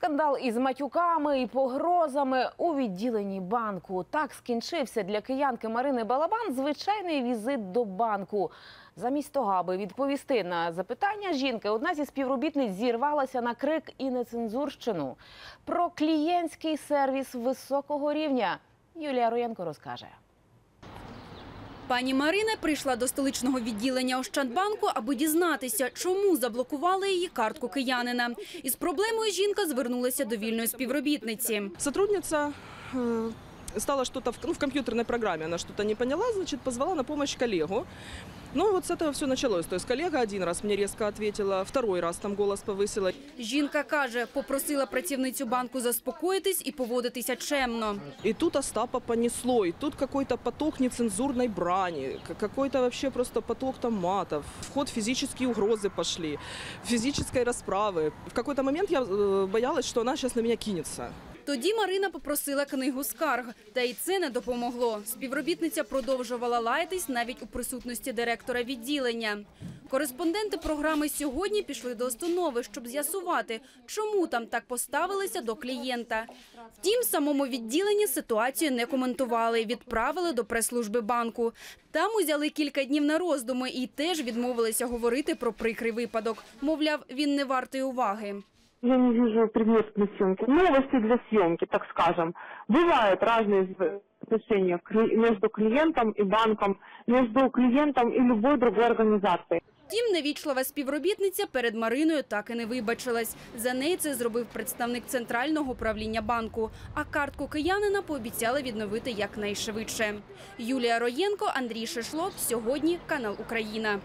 Скандал із матюками і погрозами у відділенні банку. Так скінчився для киянки Марини Балабан звичайний візит до банку. Замість того, аби відповісти на запитання жінки, одна зі співробітниць зірвалася на крик і нецензурщину. Про клієнтський сервіс високого рівня Юлія Роєнко розкаже. Пані Марина прийшла до столичного відділення Ощадбанку, аби дізнатися, чому заблокували її картку киянина. Із проблемою жінка звернулася до вільної співробітниці. Сотрудница э, стала что-то в, ну, в компьютерной программе, она что-то не поняла, значит, позвала на помощь коллегу. Ну, вот с этого все началось. То есть коллега один раз мне резко ответила, второй раз там голос повысила. Жінка каже, попросила працівницю банку заспокоїтись і поводитися чемно. И тут Остапа понесло, и тут какой-то поток нецензурной брани, к- какой-то вообще просто поток там матов. В ход физические угрозы пошли, физической расправы. В какой-то момент я э, боялась, что она сейчас на меня кинется. Тоді Марина попросила книгу скарг, та й це не допомогло. Співробітниця продовжувала лаятись навіть у присутності директора відділення. Кореспонденти програми сьогодні пішли до установи, щоб з'ясувати, чому там так поставилися до клієнта. Втім, самому відділенні ситуацію не коментували, відправили до прес-служби банку. Там узяли кілька днів на роздуми і теж відмовилися говорити про прикрий випадок. Мовляв, він не вартий уваги Я не вижу предмет для съемки. Новости для съемки, так скажем. Бывают разные в- отношения кли- между клиентом и банком, между клиентом и любой другой организацией. Втім, невічлива співробітниця перед Мариною так і не вибачилась. За неї це зробив представник центрального управління банку. А картку киянина пообіцяли відновити якнайшвидше. Юлія Роєнко, Андрій Шишлок. Сьогодні канал Україна.